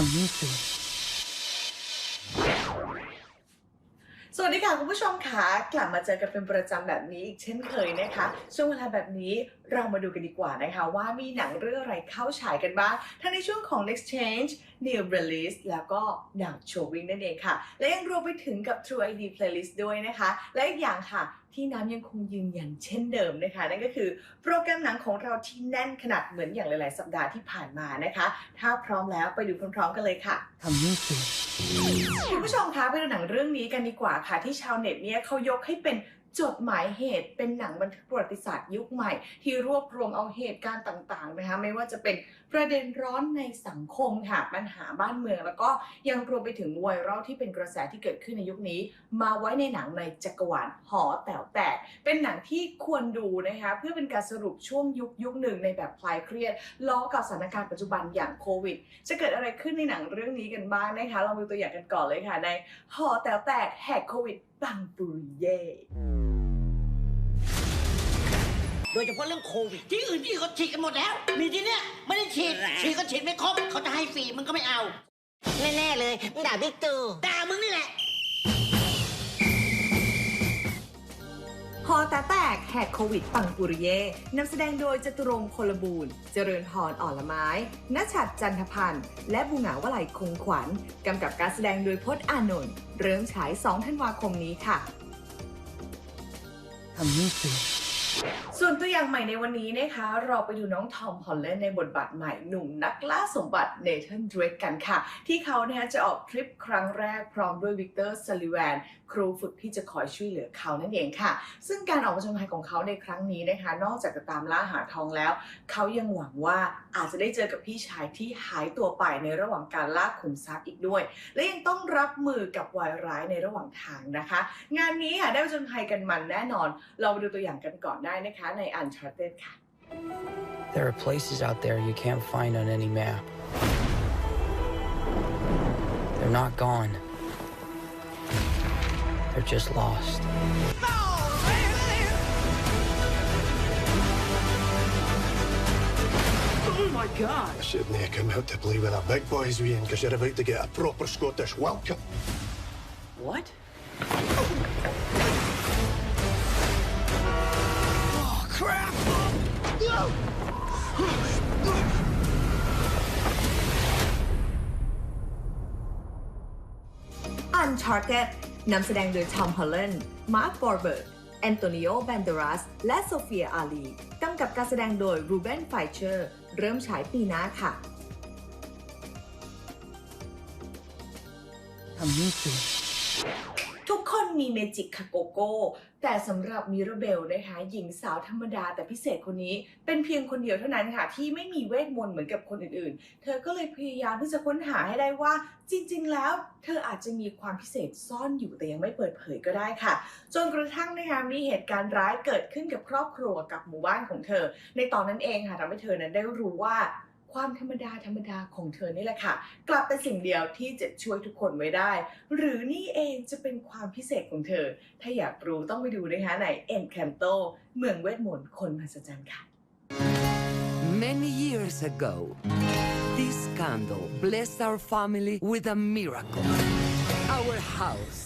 Coming สวัสดีค่ะคุณผู้ชมค่ะกลับมาเจอกันเป็นประจำแบบนี้อีกเช่นเคยนะคะ ช่วงเวลาแบบนี้เรามาดูกันดีกว่านะคะ ว่ามีหนังเรื่องอะไรเข้าฉายกันบ้างทั้งในช่วงของ Next Change New Release แล้วก็หนัง Showing นั่นเองค่ะ และยังรวมไปถึงกับ True ID Playlist ด้วยนะคะ และอีกอย่างค่ะที่น้ำยังคงยืนยันเช่นเดิมนะคะ นั่นก็คือโปรแกรมหนังของเราที่แน่นขนาดเหมือนอย่างหลาย ๆ สัปดาห์ที่ผ่านมานะคะ ถ้าพร้อมแล้วไปดูพร้อม ๆ กันเลยค่ะ Coming soon. คุณผู้ชมคะไปดูหนังเรื่องนี้กันดีกว่าค่ะที่ชาวเน็ตเนี่ยเขายกให้เป็น จดหมายเหตุเป็นหนังบันทึกประวัติศาสตร์ยุคใหม่ ที่รวบรวมเอาเหตุการณ์ต่างๆนะคะไม่ว่าจะเป็นประเด็นร้อนในสังคมค่ะปัญหาบ้านเมือง แล้วก็ยังรวมไปถึงไวรัลที่เป็นกระแสที่เกิดขึ้นในยุคนี้ มาไว้ในหนังในจักรวาลหอแต๋วแตกเป็นหนังที่ควรดูนะคะเพื่อเป็นการสรุปช่วงยุคยุคหนึ่งในแบบคลายเครียดล้อกับสถานการณ์ปัจจุบันอย่างโควิด จะเกิดอะไรขึ้นในหนังเรื่องนี้กันบ้างนะคะเราดูตัวอย่างกันก่อนเลยค่ะในหอแต๋วแตกแหกโควิด บังปุริเย่โดยเฉพาะเรื่องโควิด ที่อื่นที่เขาฉีดกันหมดแล้ว มีที่เนี้ยไม่ได้ฉีดฉีดก็ฉีดไม่ครบเขาจะให้ฟรีมึงก็ไม่เอา แน่ๆเลยมึงด่าบิ๊กตู่ด่ามึงนี่แหละ อแต๋วแตกแหกโควิดปังปุริเย่นำแสดงโดยจตุรงค์พลบูรณ์ เจริญพรอ่อนละไม้ณชัดจันทพันธ์ และบุงหงาวลัยคงขวัญกำกับการแสดงโดยพจน์อานนท์เริ่มฉาย 2 ธันวาคมนี้ค่ะ ทำนี่สิ ส่วนตัวอย่างใหม่ในวันนี้นะคะ เราไปดูน้องทอมฮอลแลนด์ในบทบาทใหม่หนุ่มนักล่าสมบัติเนเธนเดรกกันค่ะ ที่เขาเนะคะจะออกทริปครั้งแรกพร้อมด้วยวิกเตอร์ซัลลิแวนครูฝึกที่จะคอยช่วยเหลือเขานั่นเองค่ะ ซึ่งการออกมาชมภัยของเขาในครั้งนี้นะคะ นอกจากจะตามล่าหาทองแล้ว เขายังหวังว่าอาจจะได้เจอกับพี่ชายที่หายตัวไปในระหว่างการล่าขุมทรัพย์อีกด้วย และยังต้องรับมือกับวายร้ายในระหว่างทางนะคะ งานนี้ค่ะได้ผจญภัยกันมันแน่นอน เราไปดูตัวอย่างกันก่อนได้นะคะ ใน Uncharted ค่ะ There are places out there you can't find on any map. They're not gone. They're just lost. I shouldn't have come out to play with the big boys, Ian, because you're about to get a proper Scottish welcome. What? Oh, Crap! Uncharted นำแสดงโดยทอมฮอลแลนด์มาร์คบอร์เบิร์ตแอนโตนิโอแบนเดรัส และโซเฟีย อาลีกำกับการแสดงโดยรูเบน ไฟเชอร์ เริ่มฉายปีหน้าค่ะ Coming soon. ทุก คนมีเมจิกค่ะโกโก้ แต่สำหรับมิราเบลนะคะหญิงสาวธรรมดาแต่พิเศษคนนี้เป็นเพียงคนเดียวเท่านั้นค่ะ ที่ไม่มีเวทมนต์เหมือนกับคนอื่นๆ เธอก็เลยพยายามที่จะค้นหาให้ได้ว่า จริง ๆ แล้ว เธออาจจะมีความพิเศษซ่อนอยู่แต่ยังไม่เปิดเผยก็ได้ค่ะ จนกระทั่งนะคะมีเหตุการณ์ร้ายเกิดขึ้นกับครอบครัวกับหมู่บ้านของเธอ ในตอนนั้นเองค่ะทำให้เธอนั้นได้รู้ว่า ความธรรมดาธรรมดาของเธอนี่แหละค่ะ กลับเป็นสิ่งเดียวที่จะช่วยทุกคนไว้ได้ หรือนี่เองจะเป็นความพิเศษของเธอ ถ้าอยากรู้ต้องไปดูนะคะใน Encanto เมืองเวทมนต์คนมหัศจรรย์ค่ะ Many years ago, this candle blessed our family with a miracle. Our house,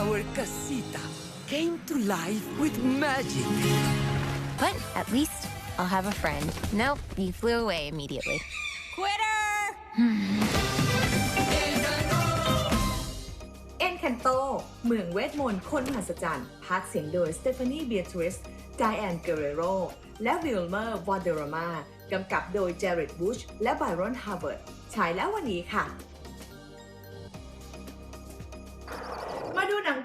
our casita, came to life with magic. But at least I'll have a friend. Nope, you flew away immediately. Quitter! Encanto เมืองเวทมนต์คนมหัศจรรย์พากย์เสียงโดยสเตฟานีเบียทริสไดแอนเกเรโรและวิลเมอร์วอเดรามากำกับโดยเจเรดบุชและไบรอนฮาร์เวิร์ดฉายแล้ววันนี้ค่ะ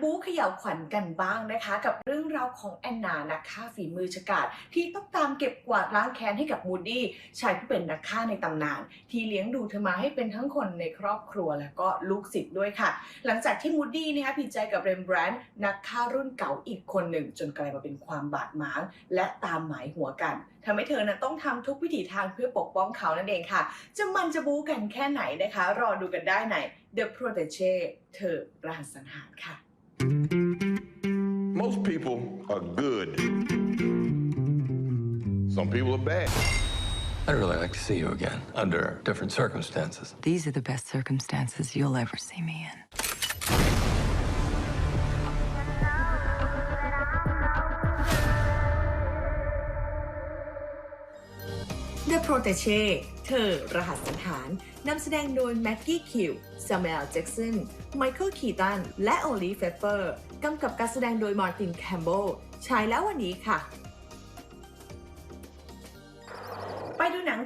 บู๊เขย่าวขวัญกันบ้างนะคะ กับเรื่องราวของแอนนานักฆ่าฝีมือฉกาจที่ต้องตามเก็บกวาดล้างแค้นให้กับมูดี้ชายผู้เป็นนักฆ่าในตำนาน ที่เลี้ยงดูเธอมาให้เป็นทั้งคนในครอบครัวและก็ลูกศิษย์ด้วยค่ะ หลังจากที่มูดี้นะคะผิดใจกับเรมแบรนด์นักฆ่ารุ่นเก่าอีกคนหนึ่ง จนกลายมาเป็นความบาดหมาง และตามหมายหัวกันทำให้เธอนั้นต้องทำทุกวิถีทางเพื่อปกป้องเขานั่นเองค่ะ จะมันจะบู๊กันแค่ไหนนะคะ รอดูกันได้ใน The Protege เธอรหัสสังหารค่ะ Most people are good. Some people are bad. I'd really like to see you again under different circumstances. These are the best circumstances you'll ever see me in. The Protege เธอ รหัสสังหาร นำแสดงโดยแม็กกี้คิวซามูเอลแจ็กสัน ไมเคิลคีตันและโอลีเฟเฟอร์กำกับการแสดงโดยมาร์ตินแคมเบลฉายแล้ววันนี้ค่ะ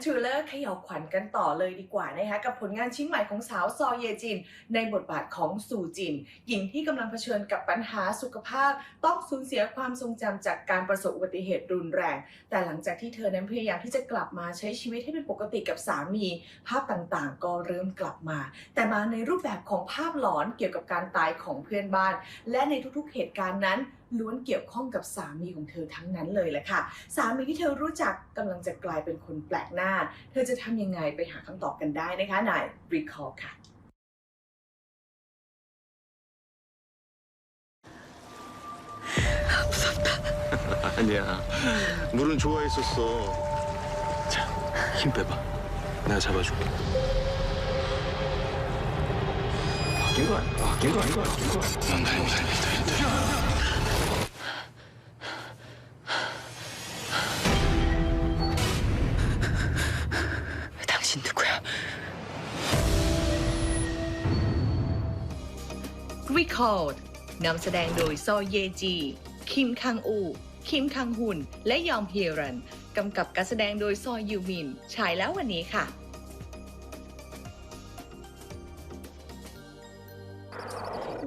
ทริลเลอร์เขย่าขวัญกันต่อเลยดีกว่านะคะกับผลงานชิ้นใหม่ของสาวซอเยจิน ในบทบาทของซูจิน หญิงที่กำลังเผชิญกับปัญหาสุขภาพ ต้องสูญเสียความทรงจำจากการประสบอุบัติเหตุรุนแรง แต่หลังจากที่เธอนั้นพยายามที่จะกลับมาใช้ชีวิตให้เป็นปกติกับสามี ภาพต่างๆ ก็เริ่มกลับมา แต่มาในรูปแบบของภาพหลอนเกี่ยวกับการตายของเพื่อนบ้าน และในทุกๆเหตุการณ์นั้น ล้วนเกี่ยวข้องกับสามีของเธอทั้งนั้นเลยแหละค่ะ สามีที่เธอรู้จักกำลังจะกลายเป็นคนแปลกหน้า เธอจะทำยังไงไปหาคำตอบกันได้นะคะใน Recall ค่ะ 아니야. 물은 좋아했었어. 자, 힘 빼봐. 내가 잡아줄게. 바뀐 거 아니야? 바뀐 거 아닌 거 바뀐 거 아니야? 넌 나를 믿어. 당신 누구야? Recall นำแสดงโดยซอเยจี คิมคังอู คิมคังฮุน และยอมเฮรัน กำกับการแสดงโดยซอยูมิน ฉายแล้ววันนี้ค่ะ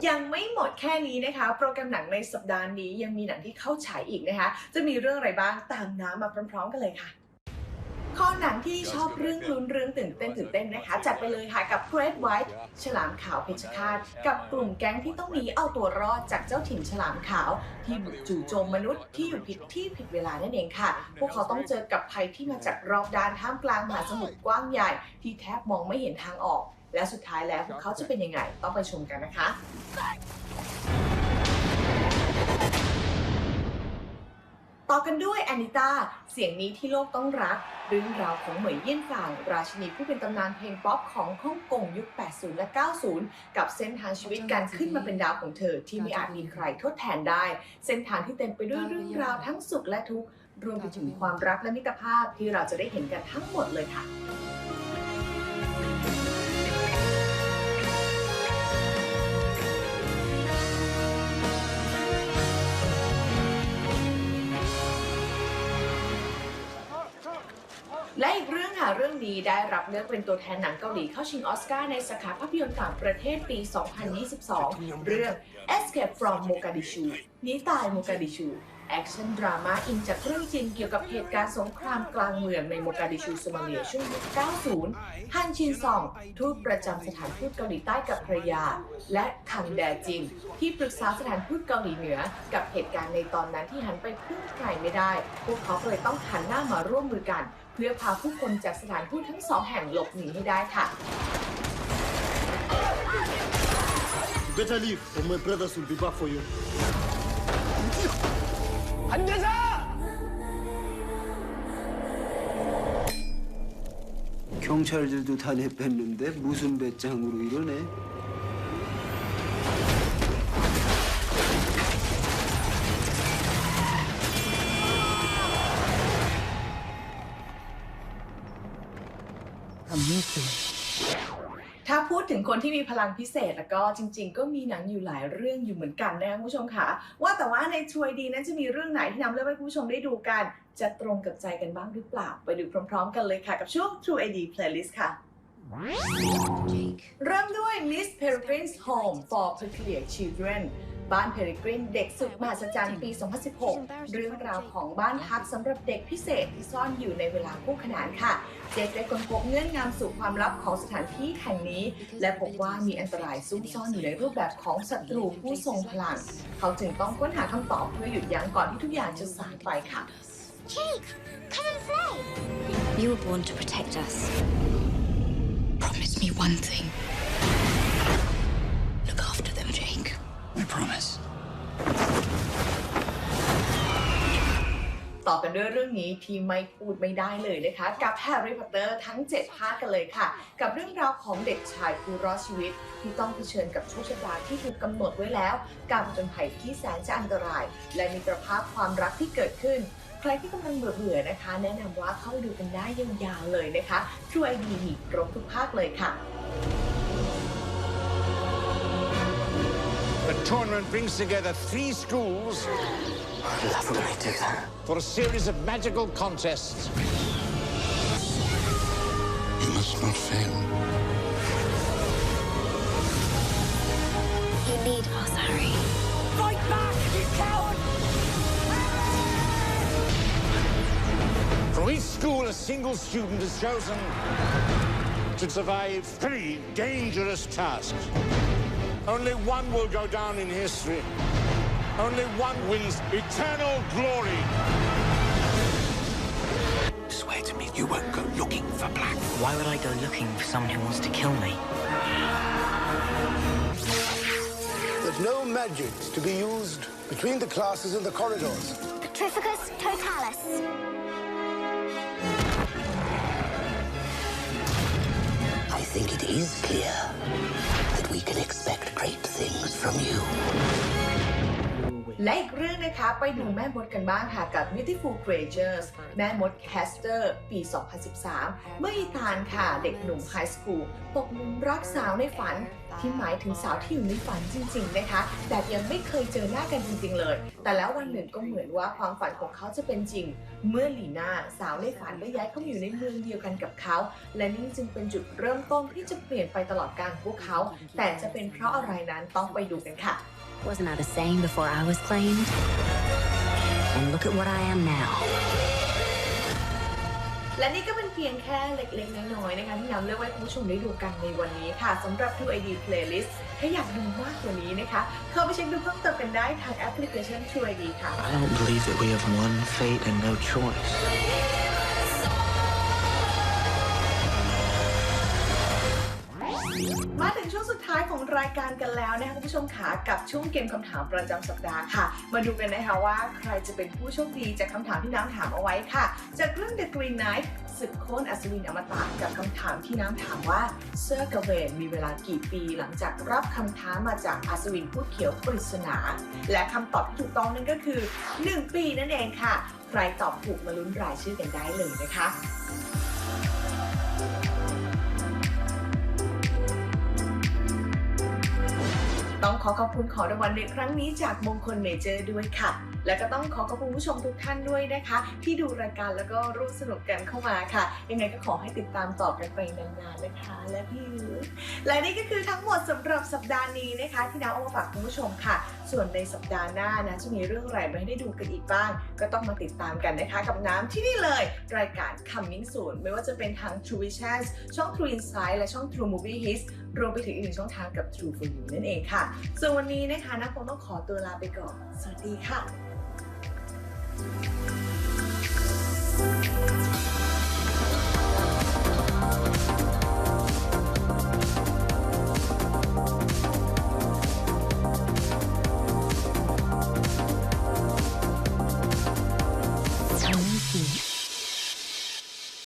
ยังไม่หมดแค่นี้นะคะ โปรแกรมหนังในสัปดาห์นี้ยังมีหนังที่เข้าฉายอีกนะคะ จะมีเรื่องอะไรบ้างตามน้ำมาพร้อมๆกันเลยค่ะ ข้อหนังที่ชอบเรื่องลุ้นเรื่องตื่นเต้นตื่นเต้นนะคะ จัดไปเลยค่ะกับ Great White ฉลามขาวเพชรฆาตกับกลุ่มแก๊งที่ต้องหนีเอาตัวรอดจากเจ้าถิ่นฉลามขาว ที่บุกจู่โจมมนุษย์ที่อยู่ผิดที่ผิดเวลานั่นเองค่ะ พวกเขาต้องเจอกับภัยที่มาจากรอบด้านท่ามกลางมหาสมุทรกว้างใหญ่ ที่แทบมองไม่เห็นทางออก และสุดท้ายแล้วพวกเขาจะเป็นยังไงต้องไปชมกันนะคะ ต่อกันด้วยแอนิต้าเสียงนี้ที่โลกต้องรักเรื่องราวของเหมยเยี่ยนฝาง ราชินีผู้เป็นตำนานเพลงป๊อปของฮ่องกงยุค 80 และ 90 กับเส้นทางชีวิตการขึ้นมาเป็นดาวของเธอ ที่ไม่อาจมีใครทดแทนได้ เส้นทางที่เต็มไปด้วยเรื่องราวทั้งสุขและทุกข์รวมไปถึงความรักและมิตรภาพที่เราจะได้เห็นกันทั้งหมดเลยค่ะ ค่ะเรื่องนี้ได้รับเลือกเป็นตัวแทนหนังเกาหลีเข้าชิงออสการ์ในสาขาภาพยนตร์ต่างประเทศปี 2022 เรื่อง Escape from Mogadishu นีตายโมกาดิชู แอคชั่นดราม่าอิงจากเรื่องจริงเกี่ยวกับเหตุการณ์สงครามกลางเมืองในโมกาดิชูโซมาเลียช่วงยุค 90 ฮันชินซอง ทูตประจำสถานทูตเกาหลีใต้กับภรรยา และคังแดจินที่ปรึกษาสถานทูตเกาหลีเหนือ กับเหตุการณ์ในตอนนั้นที่หันไปพึ่งใครไม่ได้ พวกเขาเลยต้องหันหน้ามาร่วมมือกัน เพื่อพาผู้คนจากสถานทูตทั้งสองแห่งหลบหนีให้ได้ค่ะ Better leave, or my brothers will be back for you. 경찰들도 다 내뺐는데 무슨 배짱으로 이러네? I'm here for you. ถ้าพูดถึงคนที่มีพลังพิเศษแล้วก็จริง ๆ ก็มีหนังอยู่หลายเรื่องอยู่เหมือนกันนะคะคุณผู้ชมค่ะ ว่าแต่ว่าในทรวยดีนั้นจะมีเรื่องไหนที่นำเรื่องให้คุณผู้ชมได้ดูกัน จะตรงกับใจกันบ้างหรือเปล่า ไปดูพร้อม ๆ กันเลยค่ะ กับช่วง True AD Playlist ค่ะ เริ่มด้วย Miss Peregrine's Home for Peculiar Children บ้านเพริกรินเด็กสุดมหัศจรรย์ปี 2016 เรื่องราวของบ้านพักสำหรับเด็กพิเศษที่ซ่อนอยู่ในเวลาคู่ขนานค่ะ เจฟได้ค้นพบเงื่อนงำสู่ความลับของสถานที่แห่งนี้ และพบว่ามีอันตรายซุ่มซ่อนอยู่ในรูปแบบของศัตรูผู้ทรงพลัง เขาจึงต้องค้นหาคำตอบเพื่อหยุดยั้งก่อนที่ทุกอย่างจะสายไปค่ะ Jake, come and play. You were born to protect us. Promise me one thing. Promise. ต่อกันด้วยเรื่องนี้ที่ไม่พูดไม่ได้เลยนะคะ กับแฮร์รี่พอตเตอร์ทั้ง 7 ภาคกันเลยค่ะ กับเรื่องราวของเด็กชายผู้รอดชีวิต ที่ต้องเผชิญกับโชคชะตาที่ถูกกำหนดไว้แล้ว การผจญภัยที่แสนจะอันตราย และมิตรภาพความรักที่เกิดขึ้น ใครที่กำลังเบื่อๆนะคะ แนะนำว่าเข้าไปดูกันได้ยาวๆเลยนะคะ True ID มีครบทุกภาคเลยค่ะ tournament brings together three schools I'd love when they do that. for a series of magical contests. You must not fail. You need us, Harry. Fight back, you coward! From each school, a single student is chosen to survive three dangerous tasks. Only one will go down in history. Only one wins eternal glory. Swear to me you won't go looking for black. Why would I go looking for someone who wants to kill me? There's no magic to be used between the classes in the corridors. Petrificus totalis. Think it is clear that we can expect great things from you. และอีกเรื่องนะคะไปดูแม่มดกันบ้างค่ะกับ Beautiful Creatures แม่มดแคสเตอร์ ปี 2013 เมื่ออีธานค่ะเด็กหนุ่มไฮสคูลตกหลุมรักสาวในฝัน ที่หมายถึงสาวที่อยู่ในฝันจริง ๆ นะคะ แต่ยังไม่เคยเจอหน้ากันจริง ๆ เลย แต่แล้ววันหนึ่งก็เหมือนว่าความฝันของเขาจะเป็นจริง เมื่อลีน่าสาวในฝันได้ย้ายเข้ามาอยู่ในเมืองเดียวกันกับเขา และนี่จึงเป็นจุดเริ่มต้นที่จะเปลี่ยนไปตลอดการของพวกเขา แต่จะเป็นเพราะอะไรนั้นต้องไปดูกันค่ะ Wasn't I the same before I was claimed? And look at what I am now. และนี่ก็เป็นเพียงแค่เล็กๆ น้อยๆ นะคะที่น้ำเลือกไว้ให้คุณผู้ชมได้ดูกันในวันนี้ค่ะสำหรับ True ID Playlist ถ้าอยากดูมากกว่านี้นะคะ เข้าไปเช็คดูเพิ่มเติมกันได้ทางแอปพลิเคชัน True ID ค่ะ I don't believe that we have one fate and no choice. การกันแล้วนะคะคุณผู้ชมค่ะกับช่วงเกมคำถามประจำสัปดาห์ค่ะ มาดูกันนะคะว่าใครจะเป็นผู้โชคดีจากคำถามที่น้ำถามเอาไว้ค่ะ จากเรื่อง The Green Knight ศึกโค่นอัศวินอมตะกับคำถามที่น้ำถามว่าเซอร์กาเวนมีเวลากี่ปีหลังจากรับคำท้ามาจากอัศวินผู้เขียวปริศนา และคำตอบที่ถูกต้องนั่นก็คือ 1 ปีนั่นเองค่ะ ใครตอบถูกมาลุ้นรายชื่อกันได้เลยนะคะ no ขอขอบคุณของรางวัลในครั้งนี้จากมงคลเมเจอร์ด้วยค่ะ และก็ต้องขอขอบคุณผู้ชมทุกท่านด้วยนะคะ ที่ดูรายการแล้วก็ร่วมสนุกกันเข้ามาค่ะ ยังไงก็ขอให้ติดตามต่อกันไปนานๆนะคะ และพี่ยุ้ยและนี่ก็คือทั้งหมดสำหรับสัปดาห์นี้นะคะ ที่น้ำเอามาฝากคุณผู้ชมค่ะ ส่วนในสัปดาห์หน้านะจะมีเรื่องอะไรมาให้ได้ดูกันอีกบ้าง ก็ต้องมาติดตามกันนะคะ กับน้ำที่นี่เลย รายการ Coming Soon ไม่ว่าจะเป็นทาง True Visions ช่อง True Insight และช่อง True Movie Hits รวมไปถึงอีกหนึ่งช่องทางกับ True for You นั่นเองค่ะส่วนวันนี้นะคะนักคงต้องขอตัวลาไปก่อน สวัสดีค่ะ